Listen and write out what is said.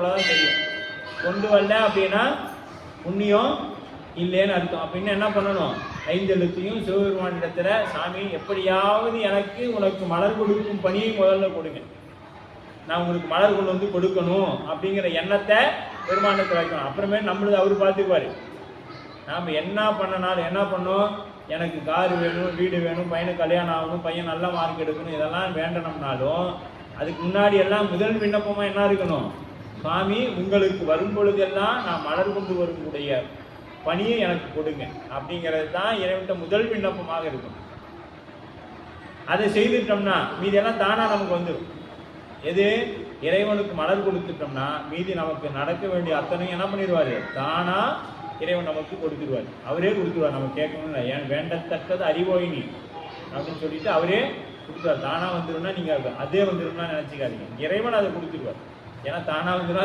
அவ்வளோதான் தெரியும். கொண்டு வரல அப்படின்னா புண்ணியம் இல்லைன்னு அர்த்தம். அப்படின்னு என்ன பண்ணணும்? ஐந்தெழுத்தையும் சிவபெருமானிடத்துல சாமி எப்படியாவது எனக்கு உனக்கு மலர் கொடுக்கும் பணியை முதல்ல கொடுங்க. நான் உங்களுக்கு மலர் கொண்டு வந்து கொடுக்கணும் அப்படிங்கிற எண்ணத்தை பெருமானத்தில் வைக்கணும். அப்புறமே நம்மளது அவர் பார்த்துக்குவார். நாம் என்ன பண்ணனாலும் என்ன பண்ணோம்? எனக்கு கார் வேணும் வீடு வேணும் பையனுக்கு கல்யாணம் ஆகணும் பையன் நல்ல மார்க் எடுக்கணும் இதெல்லாம் வேண்டணும்னாலும் அதுக்கு முன்னாடி எல்லாம் முதல் விண்ணப்பமாக என்ன இருக்கணும்? சுவாமி உங்களுக்கு வரும் பொழுதெல்லாம் நான் மலர் கொண்டு வரக்கூடிய பணியை எனக்கு கொடுங்க. அப்படிங்கிறது தான் இறைவன்கிட்ட முதல் விண்ணப்பமாக இருக்கும். அதை செய்துட்டோம்னா மீதியெல்லாம் தானா நமக்கு வந்துடும் எது? இறைவனுக்கு மலர் கொடுத்துட்டோம்னா மீதி நமக்கு நடக்க வேண்டிய அத்தனையும் என்ன பண்ணிடுவாரு? தானா இறைவன் நமக்கு கொடுத்துருவார் அவரே கொடுத்துருவார் நம்ம கேட்கணும் இல்லை. ஏன்? வேண்டத்தக்கது அறிவோயினி. அப்படின்னு சொல்லிட்டு அவரே கொடுத்துருவார் தானா வந்துரும்னா நீங்க அதே வந்துரும்னா நினைச்சுக்காதீங்க. இறைவன் அதை கொடுத்துருவார் ஏன்னா தானா வந்துடும்